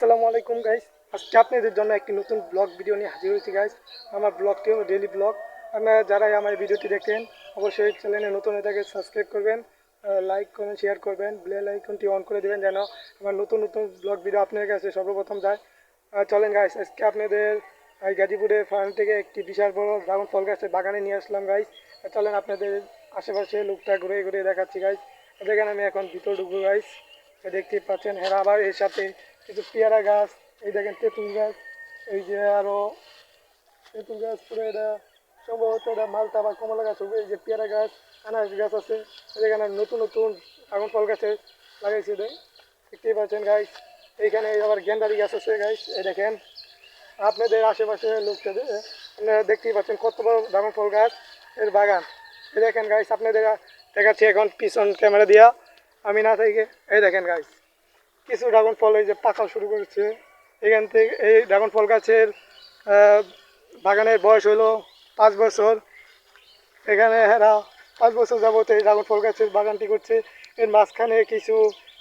আসসালামু আলাইকুম গাইস আজকে আপনাদের জন্য একটি নতুন ব্লগ ভিডিও নিয়ে হাজির হয়েছি গাইস আমার ব্লগটি হলো ডেলি ব্লগ আপনারা যারাই আমার ভিডিওটি দেখেন, অবশ্যই চ্যানেলে নতুন এটাকে সাবস্ক্রাইব করবেন লাইক করবেন শেয়ার করবেন বেল আইকনটি অন করে দেবেন যেন আমার নতুন নতুন ব্লগ ভিডিও আপনার কাছে সর্বপ্রথম যায়। চলেন গাইস আজকে আপনাদের গাজীপুরের ফার্ম থেকে একটি বিশাল বড় ড্রাগন ফল গাছের বাগানে নিয়ে আসলাম গাইস চলেন, আপনাদের আশেপাশে লোকটা ঘুরে ঘুরে দেখাচ্ছি গাইস দেখেন, আমি এখন ভিতর ঢুকবো গাইস দেখতেই পাচ্ছেন হ্যাঁ আবার এর সাথে কিছু পেয়ারা গাছ, এই দেখেন তেঁতুল গাছ, এই যে আরও তেঁতুল গাছ, পুরো এটা সম্ভবত এটা মালটা বা কমলা গাছ হবে, এই যে পেয়ারা গাছ, আনারস গাছ আছে এখানে নতুন নতুন আগুন ফল গাছে লাগাইছে দেয় দেখতেই পাচ্ছেন গাছ এইখানে আবার গেন্দারি গাছ আছে গাছ এই দেখেন। আপনাদের আশেপাশে লোকটা আপনারা দেখতেই পাচ্ছেন কত বড় ড্রাগন ফল গাছ, এর বাগান। এই দেখেন গাইস আপনাদের দেখাচ্ছি এখন পিছন ক্যামেরা দিয়া, আমি না থেকে, এই দেখেন গাইস কিছু ড্রাগন ফল এই যে পাকা শুরু করেছে। এখান থেকে এই ড্রাগন ফল গাছের বাগানের বয়স হলো পাঁচ বছর। এখানে এরা পাঁচ বছর যাবত এই ড্রাগন ফল গাছের বাগানটি করছে। এর মাঝখানে কিছু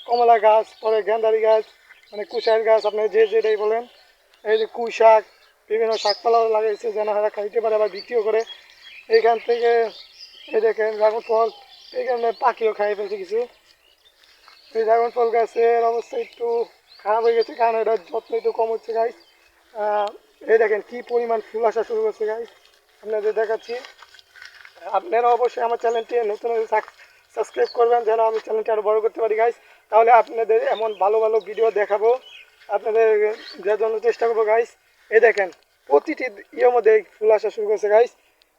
কমলা গাছ, পরে গেন্দারি গাছ মানে কুশার গাছ, আপনি যে যেটাই বলেন। এই যে কুই শাক, বিভিন্ন শাকপালাও লাগাইছে, যেন এরা খাইতে পারে আবার বিক্রিও করে। এইখান থেকে এই দেখেন ড্রাগন ফল এইখানে পাখিও খাইয়ে ফেলছে কিছু। ড্রাগন ফল গাছের অবস্থা একটু খারাপ হয়ে গেছে, কারণ এটার যত্ন একটু কম হচ্ছে গাইস এই দেখেন কি পরিমাণ ফুল আসা শুরু করছে গাইস আপনাদের দেখাচ্ছি। আপনারা অবশ্যই আমার চ্যানেলটি নতুন সাবস্ক্রাইব করবেন, যেন আমি চ্যানেলটি আরও বড় করতে পারি গাইস তাহলে আপনাদের এমন ভালো ভালো ভিডিও দেখাবো। আপনাদের যে জন্য চেষ্টা করব গাইস এই দেখেন, প্রতিটি ইয়ের মধ্যে ফুল আসা শুরু করছে গাইস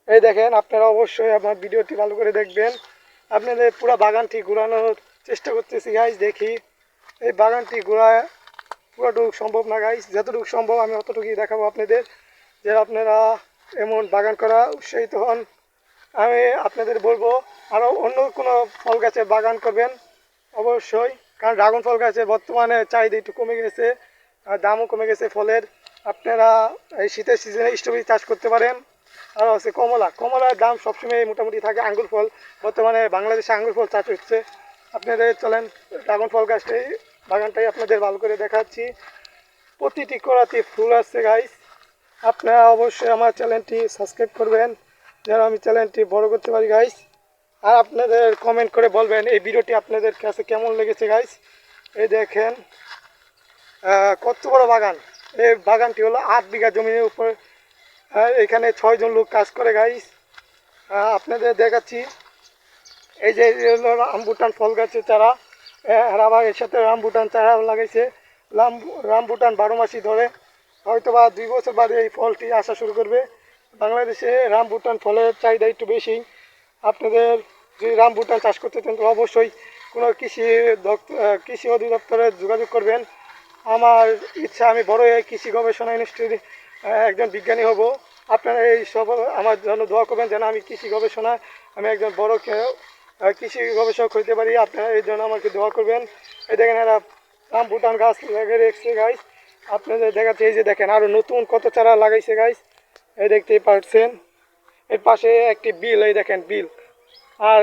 এই দেখেন, আপনারা অবশ্যই আমার ভিডিওটি ভালো করে দেখবেন। আপনাদের পুরো বাগানটি ঘোরানোর চেষ্টা করতেছি গাইস দেখি। এই বাগানটি ঘোরা পুরোটুকু সম্ভব না গাইস যতটুকু সম্ভব আমি অতটুকুই দেখাবো আপনাদের যে আপনারা এমন বাগান করা উৎসাহিত হন। আমি আপনাদের বলব আরও অন্য কোনো ফল গাছে বাগান করবেন, অবশ্যই। কারণ ড্রাগন ফল গাছের বর্তমানে চাহিদা একটু কমে গেছে, আর দামও কমে গেছে ফলের। আপনারা এই শীতের সিজনে স্ট্রবেরি চাষ করতে পারেন। আর হচ্ছে কমলা। কমলার দাম সবসময় মোটামুটি থাকে আঙ্গুর ফল। বর্তমানে বাংলাদেশে আঙ্গুর ফল চাষ হচ্ছে আপনাদের চলেন, ড্রাগন ফল গাছটাই বাগানটাই আপনাদের ভালো করে দেখাচ্ছি। প্রতিটি করাতে ফুল আসছে গাইস আপনারা অবশ্যই আমার চ্যানেলটি সাবস্ক্রাইব করবেন, যেন আমি চ্যানেলটি বড় করতে পারি গাইস আর আপনাদের কমেন্ট করে বলবেন, এই ভিডিওটি আপনাদের কাছে কেমন লেগেছে গাইস এই দেখেন কত বড় বাগান। এই বাগানটি হলো আট বিঘা জমির উপর এখানে ছয়জন লোক কাজ করে গাইস আপনাদের দেখাচ্ছি। এই যে, এই হলো রামবুটান ফল গাছের চারা। আবার এর সাথে রামবুটান চারা লাগাইছে। রাম রামবুটান বারো মাসই ধরে। হয়তো বা দুই বছর বাদে এই ফলটি আসা শুরু করবে। বাংলাদেশে রামবুটান ফলের চাহিদা একটু বেশি। আপনাদের যদি রামবুটান চাষ করতে চান তো অবশ্যই কোনো কৃষি কৃষি অধিদপ্তরে যোগাযোগ করবেন। আমার ইচ্ছা, আমি বড় হয়ে কৃষি গবেষণা ইনস্টিটিউটে একজন বিজ্ঞানী হব। আপনারা এই সব আমার জন্য দোয়া করবেন যেন আমি কৃষি গবেষণা, আমি একজন বড় কৃষি গবেষক হইতে পারি, আপনারা এই জন্য আমাকে দোয়া করবেন। এই দেখেন এরা রাম ভুটান গাছ রেখেছে গাইস আপনাদের দেখাচ্ছে, এই যে দেখেন আরও নতুন কত চারা লাগাইছে গাইস এই দেখতেই পাচ্ছেন। এর পাশে একটি বিল, এই দেখেন বিল। আর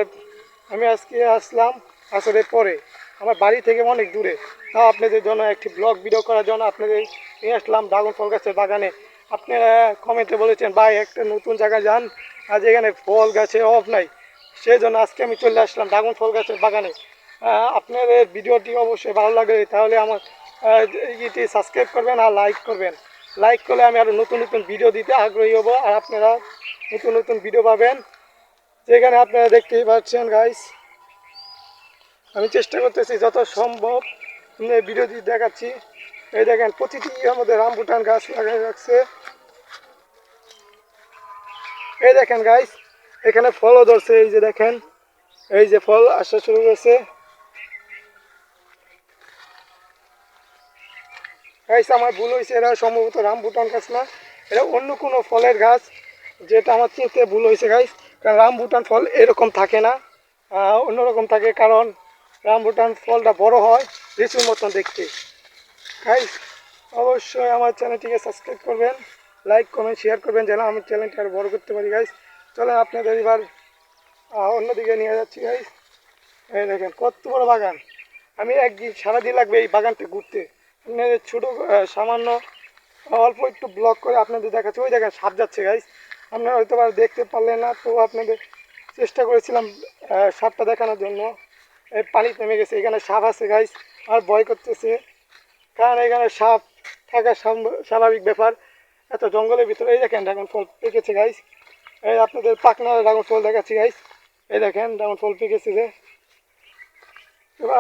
আমি আজকে আসলাম আসলে পরে। আমার বাড়ি থেকে অনেক দূরে। তাও আপনাদের জন্য একটি ব্লগ ভিডিও করার জন্য আপনাদের নিয়ে আসলাম ড্রাগন ফল গাছের বাগানে। আপনারা কমেন্টে বলেছেন, ভাই, একটা নতুন জায়গায় যান। আজ এখানে ফল গাছে অফ নাই। সেই জন্য আজকে আমি চলে আসলাম ড্রাগন ফল গাছের বাগানে। আহ, আপনাদের ভিডিওটি অবশ্যই ভালো লাগে তাহলে আমার ইটি সাবস্ক্রাইব করবেন আর লাইক করবেন। লাইক করলে আমি আরও নতুন নতুন ভিডিও দিতে আগ্রহী হব আর আপনারা নতুন নতুন ভিডিও পাবেন। যেখানে আপনারা দেখতেই পাচ্ছেন গাইস আমি চেষ্টা করতেছি যত সম্ভব ভিডিও দিয়ে দেখাচ্ছি। এই দেখেন প্রতিটি আমাদের রামবুটান গাছ লাগাই রাখছে এই দেখেন গাইস এখানে ফলও ধরছে, এই যে দেখেন, এই যে ফল আসা শুরু করেছে। আমার ভুল হয়েছে, এরা সম্ভবত রামবুটান গাছ না। এটা অন্য কোনো ফলের গাছ, যেটা আমার চিনতে ভুল হয়েছে, গাইস, কারণ রামবুটান ফল এরকম থাকে না। অন্যরকম থাকে, কারণ রামবুটান ফলটা বড় হয় লিচুর মতন দেখতে। গাইস, অবশ্যই আমার চ্যানেলটিকে সাবস্ক্রাইব করবেন, লাইক, কমেন্ট, শেয়ার করবেন, যেন আমি চ্যানেলটি আরও বড় করতে পারি, গাইস। চলেন, আপনাদের এবার অন্যদিকে নিয়ে যাচ্ছি গাইস এই দেখেন, কত বড় বাগান। আমি একদিন, সারাদিন লাগবে এই বাগানটা ঘুরতে। আপনাদের ছোটো সামান্য, অল্প একটু ব্লক করে আপনাদের দেখাচ্ছি। ওই দেখেন, সাপ যাচ্ছে গাইস আপনারা হয়তো বা দেখতে পারলেন না তো আপনাদের চেষ্টা করেছিলাম সাপটা দেখানোর জন্য। এই পানি নেমে গেছে, এখানে সাপ আছে গাইস আর ভয় করতেছে, কারণ এখানে সাপ থাকা স্বাভাবিক ব্যাপার। এত জঙ্গলের ভিতরে, এই দেখেন ড্রাগন ফল পেকেছে গাইস এই আপনাদের পাকনা ড্রাগন ফল দেখাচ্ছি গাইস এই দেখেন ড্রাগন ফল পেকেছে যে।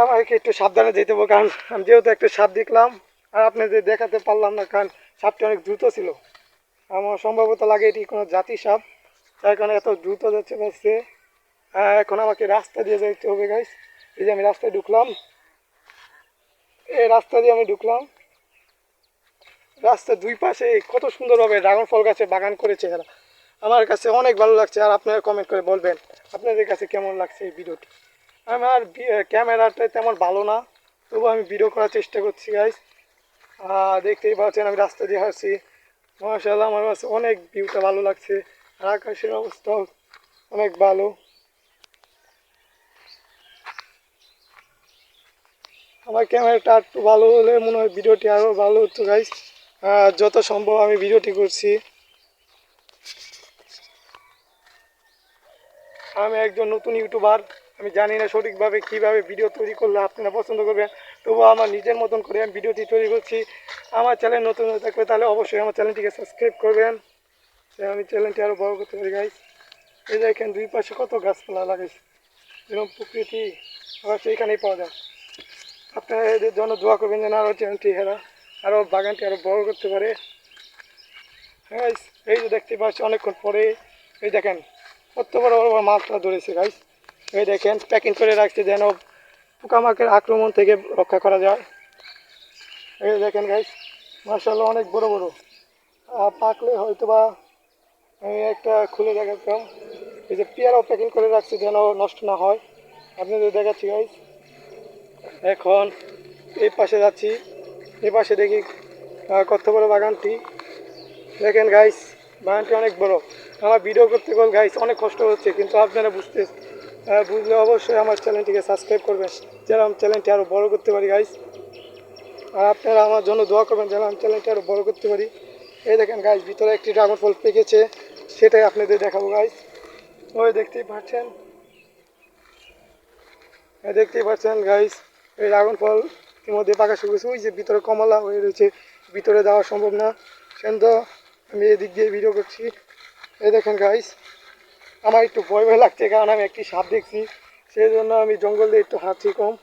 আমাকে একটু সাবধানে যেতে হবে, কারণ আমি যেহেতু একটা সাপ দেখলাম, আর আপনাদের দেখাতে পারলাম না, কারণ সাপটি অনেক দ্রুত ছিল। আমার সম্ভবত লাগে এটি কোনো জাতি সাপ তার কারণে এত দ্রুত যাচ্ছে পাচ্ছে এখন আমাকে রাস্তা দিয়ে যেতে হবে গাইস এই যে আমি রাস্তায় ঢুকলাম। এই রাস্তা দিয়ে আমি ঢুকলাম। রাস্তার দুই পাশে কত সুন্দরভাবে ড্রাগন ফল গাছে বাগান করেছে এরা। আমার কাছে অনেক ভালো লাগছে আর আপনারা কমেন্ট করে বলবেন আপনাদের কাছে কেমন লাগছে এই ভিডিওটি আমার ক্যামেরাটা তেমন ভালো না, তবু আমি ভিডিও করার চেষ্টা করছি গাইস দেখতেই পাচ্ছেন, আমি রাস্তা দিয়ে হাসছি মার্শাল্লাহ আমার কাছে অনেক ভিউটা ভালো লাগছে। আর আকাশের অবস্থাও অনেক ভালো। আমার ক্যামেরাটা একটু ভালো হলে মনে হয় ভিডিওটি আরও ভালো হতো গাইস যত সম্ভব আমি ভিডিওটি করছি। আমি একজন নতুন ইউটিউবার, আমি জানি না সঠিকভাবে কীভাবে ভিডিও তৈরি করলে আপনারা পছন্দ করবেন। তবুও আমার নিজের মতন করে আমি ভিডিওটি তৈরি করছি। আমার চ্যানেল নতুন হয়ে থাকলে তাহলে অবশ্যই আমার চ্যানেলটিকে সাবস্ক্রাইব করবেন। আমি চ্যানেলটি আরও বড় করতে পারি গাইস এই দেখেন দুই পাশে কত গাছপালা লাগাইছে। এরকম প্রকৃতি। আবার সেইখানেই পাওয়া যায়। আপনারা এদের জন্য দোয়া করবেন যেন আরও চ্যানেলটি হেরা আরও বাগানটি আরও বড় করতে পারে। হ্যাঁ এই যে দেখতে পাচ্ছি অনেকক্ষণ পরে এই দেখেন কত বড় বড় মাছটা ধরেছে গাইস এই দেখেন প্যাকিং করে রাখছে যেন পোকামাকের আক্রমণ থেকে রক্ষা করা যায়। এই দেখেন গাইস মার্শাল্লাহ অনেক বড় বড়। পাকলে হয়তো বা আমি একটা খুলে দেখাতাম। এই যে পেয়ারাও প্যাকিং করে রাখছে যেন নষ্ট না হয়। আপনি আপনাদের দেখাচ্ছি গাইস এখন এই পাশে যাচ্ছি। এই পাশে দেখি কত বড় বাগানটি। দেখেন গাইস বাগানটি অনেক বড়। আমার ভিডিও করতে গেলে গাইস অনেক কষ্ট হচ্ছে, কিন্তু আপনারা বুঝতে বুঝলে অবশ্যই আমার চ্যানেলটিকে সাবস্ক্রাইব করবেন। যেন আমি চ্যানেলটি আরও বড় করতে পারি গাইস আর আপনারা আমার জন্য দোয়া করবেন যেন আমি চ্যানেলটি আরও বড় করতে পারি। এই দেখেন গাইস ভিতরে একটি ড্রাগন ফল পেকেছে, সেটাই আপনাদের দেখাবো গাইস ওই দেখতেই পাচ্ছেন। দেখতেই পাচ্ছেন গাইস এই ড্রাগন ফল মধ্যে পাকা শুরু হয়েছে ওই যে ভিতরে কমলা হয়ে রয়েছে, ভিতরে যাওয়া সম্ভব না। সেন তো আমি এদিক দিয়ে ভিডিও করছি। এই দেখেন গাইস আমার একটু ভয় ভয় লাগছে কারণ আমি একটি সাপ দেখছি, সেই জন্য আমি জঙ্গল দিয়ে একটু হাঁটছি কম।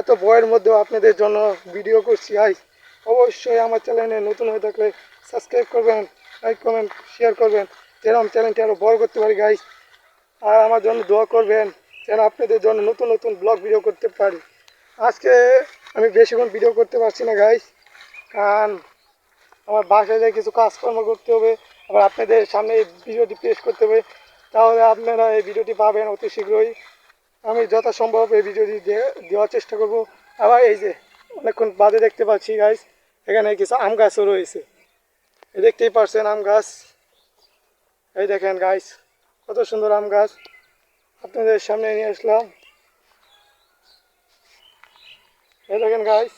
এত ভয়ের মধ্যেও আপনাদের জন্য ভিডিও করছি গাইস অবশ্যই আমার চ্যানেলে নতুন হয়ে থাকলে সাবস্ক্রাইব করবেন লাইক কমেন্ট শেয়ার করবেন, যেন আমি চ্যানেলটি আরও বড় করতে পারি গাইস আর আমার জন্য দোয়া করবেন, যেন আপনাদের জন্য নতুন নতুন ব্লগ ভিডিও করতে পারি। আজকে আমি বেশিক্ষণ ভিডিও করতে পারছি না গাইস কারণ আমার বাসায় যেয়ে কিছু কাজকর্ম করতে হবে আবার আপনাদের সামনে এই ভিডিওটি পেশ করতে হবে, তাহলে আপনারা এই ভিডিওটি পাবেন অতি শীঘ্রই। আমি যথাসম্ভব এই ভিডিওটি দেওয়ার চেষ্টা করব। আবার এই যে, অনেকক্ষণ বাদে দেখতে পাচ্ছি গাইস এখানে কিছু আম গাছও রয়েছে। দেখতেই পারছেন আম গাছ। এই দেখেন গাইস কত সুন্দর আম গাছ। আপনাদের সামনে নিয়ে আসলাম। এই দেখেন গাইস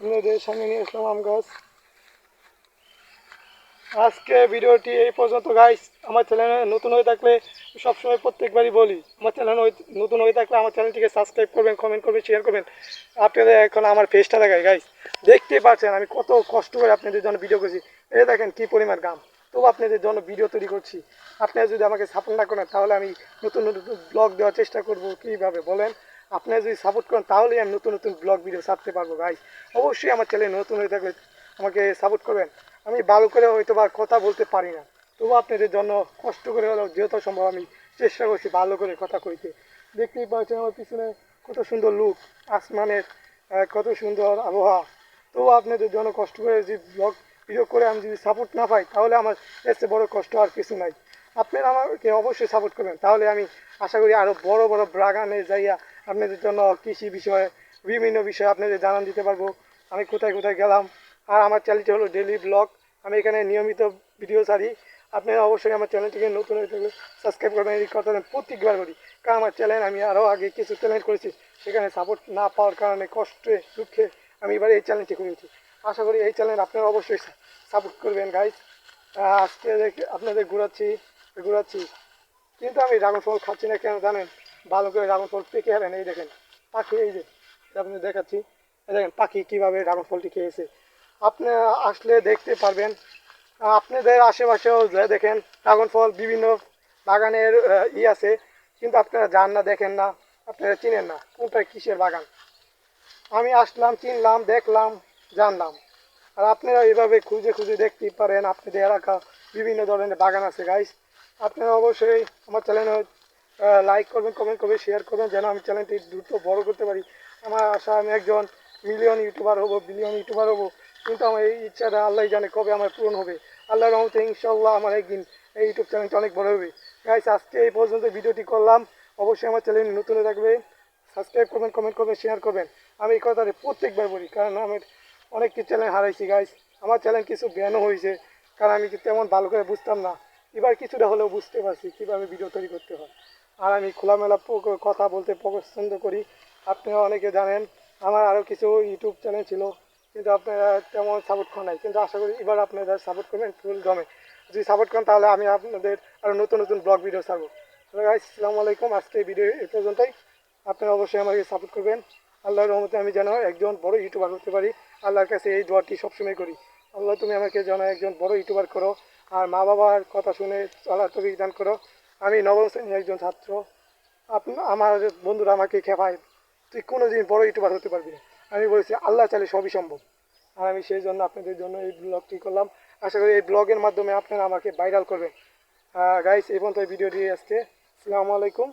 আপনাদের সামনে নিয়ে আসলাম আম গাছ। আজকে ভিডিওটি এই পর্যন্ত গাইস আমার চ্যানেলে নতুন হয়ে থাকলে সবসময় প্রত্যেকবারই বলি, আমার চ্যানেল নতুন হয়ে থাকলে আমার চ্যানেলটিকে সাবস্ক্রাইব করবেন কমেন্ট করবেন শেয়ার করবেন। আপনাদের এখন আমার ফেসটা দেখায় গাইস দেখতেই পাচ্ছেন, আমি কত কষ্ট করে আপনাদের জন্য ভিডিও করছি। এই দেখেন কী পরিমাণ গাম তবু আপনাদের জন্য ভিডিও তৈরি করছি। আপনারা যদি আমাকে সাপোর্ট না করেন, তাহলে আমি নতুন নতুন ব্লগ দেওয়ার চেষ্টা করব। কীভাবে বলেন? আপনারা যদি সাপোর্ট করেন, তাহলেই আমি নতুন নতুন ব্লগ ভিডিও ছাড়তে পারব গাইস অবশ্যই আমার চ্যানেল নতুন হয়ে থাকলে আমাকে সাপোর্ট করবেন। আমি ভালো করে হয়তো বা কথা বলতে পারি না। তবু আপনাদের জন্য কষ্ট করে হলেও যেহেতু সম্ভব আমি চেষ্টা করছি ভালো করে কথা কইতে। দেখতেই পাচ্ছেন আমার পিছনে কত সুন্দর লুক, আসমানের কত সুন্দর আবহাওয়া। তবু আপনাদের জন্য কষ্ট করে যদি ব্লগ ভিডিও করে আমি যদি সাপোর্ট না পাই, তাহলে আমার চেয়ে বড় কষ্ট আর কিছু নাই। আপনারা আমাকে অবশ্যই সাপোর্ট করবেন। তাহলে আমি আশা করি আরও বড় বড় বাগানে যাইয়া আপনাদের জন্য কৃষি বিষয়ে, বিভিন্ন বিষয়ে আপনাদের জানান দিতে পারব। আমি কোথায় কোথায় গেলাম, আর আমার চ্যানেলটি হলো ডেলি ব্লগ আমি এখানে নিয়মিত ভিডিও ছাড়ি। আপনারা অবশ্যই আমার চ্যানেলটিকে নতুন হয়ে সাবস্ক্রাইব করবেন, এই কথা আমি প্রত্যেকবার করি কারণ আমার চ্যানেল, আমি আরও আগে কিছু চ্যানেল করেছি, সেখানে সাপোর্ট না পাওয়ার কারণে কষ্টে, দুঃখে আমি এবার এই চ্যানেলটি করেছি। আশা করি এই চ্যানেল আপনারা অবশ্যই সাপোর্ট করবেন গাইজ আজকে আপনাদের ঘোরাচ্ছি ঘোরাচ্ছি। কিন্তু আমি ড্রাগন ফল খাচ্ছি না কেন জানেন? ভালো করে ড্রাগন ফল পেকে হবেন এই দেখেন। পাখি, এই যে আপনি দেখাচ্ছি। দেখেন, পাখি কীভাবে ড্রাগন ফলটি খেয়েছে। আপনি আসলে দেখতে পারবেন। আপনাদের আশেপাশেও দেখেন, ড্রাগন ফল বিভিন্ন বাগানের ই আছে, কিন্তু আপনারা যান না, দেখেন না, আপনারা চিনেন না, কোনটা কিসের বাগান। আমি আসলাম, চিনলাম, দেখলাম, জানলাম। আর আপনারা এভাবে খুঁজে খুঁজে দেখতে পারেন, আপনাদের এলাকা বিভিন্ন ধরনের বাগান আছে গাইস আপনারা অবশ্যই আমার চ্যানেল লাইক করবেন কমেন্ট করবেন শেয়ার করবেন, যেন আমি চ্যানেলটি দ্রুত বড় করতে পারি। আমার আশা, আমি একজন মিলিয়ন ইউটিউবার হব বিলিয়ন ইউটিউবার হব। কিন্তু আমার এই ইচ্ছাটা আল্লাহ জানে কবে আমার পূরণ হবে। আল্লাহ রহমতে ইনশাল্লাহ আমার একদিন এই ইউটিউব চ্যানেলটা অনেক বড় হবে। গাইস আজকে এই পর্যন্ত ভিডিওটি করলাম। অবশ্যই আমার চ্যানেল নতুন থাকবে সাবস্ক্রাইব করবেন কমেন্ট করবেন শেয়ার করবেন। আমি এই কথাটা প্রত্যেকবার বলি, কারণ আমি অনেক কিছু চ্যানেল হারাইছি গাইস আমার চ্যানেল কিছু ব্যানও হয়েছে, কারণ আমি তেমন ভালো করে বুঝতাম না। এবার কিছুটা হলেও বুঝতে পারছি কীভাবে ভিডিও তৈরি করতে হয়। আর আমি খোলামেলা কথা বলতে পছন্দ করি। আপনারা অনেকে জানেন, আমার আরও কিছু ইউটিউব চ্যানেল ছিল। কিন্তু আপনারা তেমন সাপোর্ট করেন নাই। কিন্তু আশা করি এবার আপনারা সাপোর্ট করবেন ফুল দমে। যদি সাপোর্ট করেন তাহলে আমি আপনাদের আরও নতুন নতুন ব্লগ ভিডিও ছাড়বো। আসসালামু আলাইকুম। আজকে ভিডিও এই পর্যন্তই। আপনারা অবশ্যই আমাকে সাপোর্ট করবেন। আল্লাহর রহমতে আমি যেন একজন বড় ইউটিউবার হতে পারি। আল্লাহর কাছে এই দোয়াটি সবসময় করি। আল্লাহ, তুমি আমাকে যেন একজন বড় ইউটিউবার করো। আর মা বাবার কথা শুনে চলার তবিক দান করো। আমি নবম শ্রেণির একজন ছাত্র। আমার বন্ধুরা আমাকে খেপায়। তুই কোনো দিন বড় ইউটিউবার হতে পারবি না। আমি বলছি, আল্লাহ চাইলে সবই সম্ভব। আর আমি সেই জন্য আপনাদের জন্য এই ব্লগটি করলাম। আশা করি এই ব্লগের মাধ্যমে আপনারা আমাকে ভাইরাল করবেন। গাইস এই পর্যন্ত এই ভিডিও দিয়ে আসছে আসসালামু আলাইকুম।